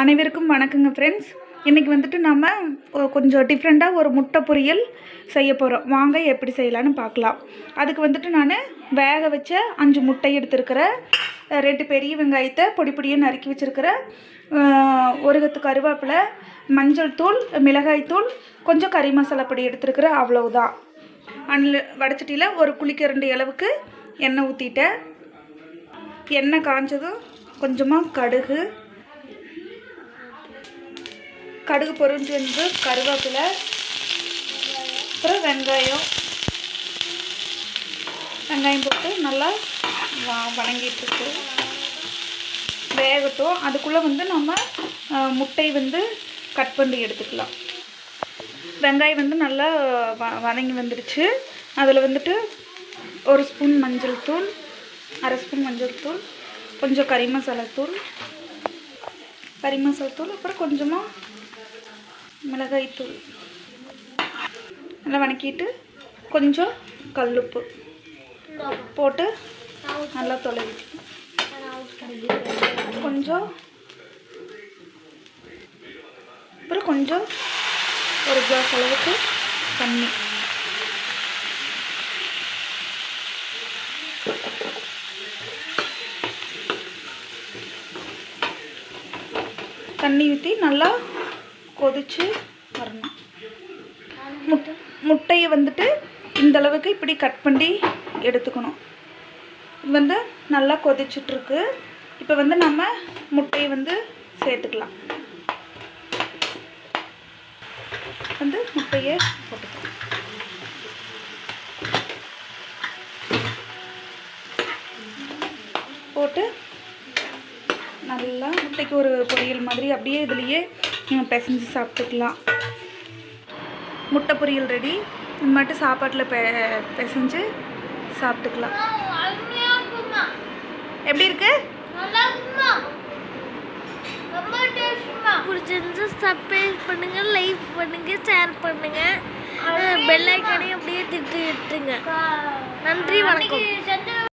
அனைவருக்கும் வணக்கங்க ஃப்ரெண்ட்ஸ் இன்றைக்கி வந்துட்டு நம்ம கொஞ்சம் டிஃப்ரெண்ட்டாக ஒரு முட்டை பொரியல் செய்ய போகிறோம் வாங்க எப்படி செய்யலான்னு பார்க்கலாம். அதுக்கு வந்துட்டு நான் வேக வச்ச அஞ்சு முட்டை எடுத்துருக்கிறேன் ரெண்டு பெரிய வெங்காயத்தை பொடி பொடியாக நறுக்கி வச்சுருக்கிறேன் ஒரு கத்து கருவேப்பிலை மஞ்சள் தூள் மிளகாய் தூள் கொஞ்சம் கறி மசாலா பொடி எடுத்துருக்கிறேன் அவ்வளவுதான். அண்ணில் வடச்சட்டியில் ஒரு குளிக்கரண்டி அளவுக்கு எண்ணெய் ஊற்றிட்டேன் எண்ணெய் காஞ்சதும் கொஞ்சமாக கடுகு கடுகு பொரிஞ்சு வந்து கருவேப்பிலை அப்புறம் வெங்காயம். வெங்காயம் போட்டு நல்லா வ- வணங்கிட்டுருக்கு. வேகட்டும். அதுக்குள்ளே வந்து நம்ம முட்டை வந்து கட் பண்ணி எடுத்துக்கலாம். வெங்காயம் வந்து நல்லா வ வதங்கி வந்துடுச்சு அதில் வந்துட்டு ஒரு ஸ்பூன் மஞ்சள் தூள் அரை ஸ்பூன் மஞ்சள் தூள் கொஞ்சம் கறி மசாலா தூள் கறி மசாலா தூள் அப்புறம் கொஞ்சமாக மிளகாய்த்தூள். நல்லா வணக்கிட்டு கொஞ்சம் கல்லுப்பு போட்டு நல்லா தொலைவி. கொஞ்சம் அப்புறம் கொஞ்சம் ஒரு கிளாஸ் அளவுக்கு தண்ணி. தண்ணி ஊற்றி நல்லா கொதிச்சு வரணும். முட் முட்டையை வந்துட்டு இந்தளவுக்கு இப்படி கட் பண்ணி எடுத்துக்கணும். இது வந்து நல்லா கொதிச்சிட்ருக்கு. இப்போ வந்து நம்ம முட்டையை வந்து சேர்த்துக்கலாம். வந்து முட்டையை போட்டுக்கலாம். போட்டு நல்லா முட்டைக்கு ஒரு பொரியல் மாதிரி அப்படியே இதுலேயே பிசைஞ்சு சாப்பிட்டுக்கலாம். முட்டை பொரியல் ரெடி. இது மட்டும் சாப்பாட்டில் பெ பிசைஞ்சு சாப்பிட்டுக்கலாம். எப்படி இருக்கு? பிடிச்சிருந்து சப்ஸ்கிரைப் பண்ணுங்க லைக் பண்ணுங்க ஷேர் பண்ணுங்க. பெல் ஐக்கனையும் அப்படியே திட்டு விட்டுருங்க. நன்றி வணக்கம்.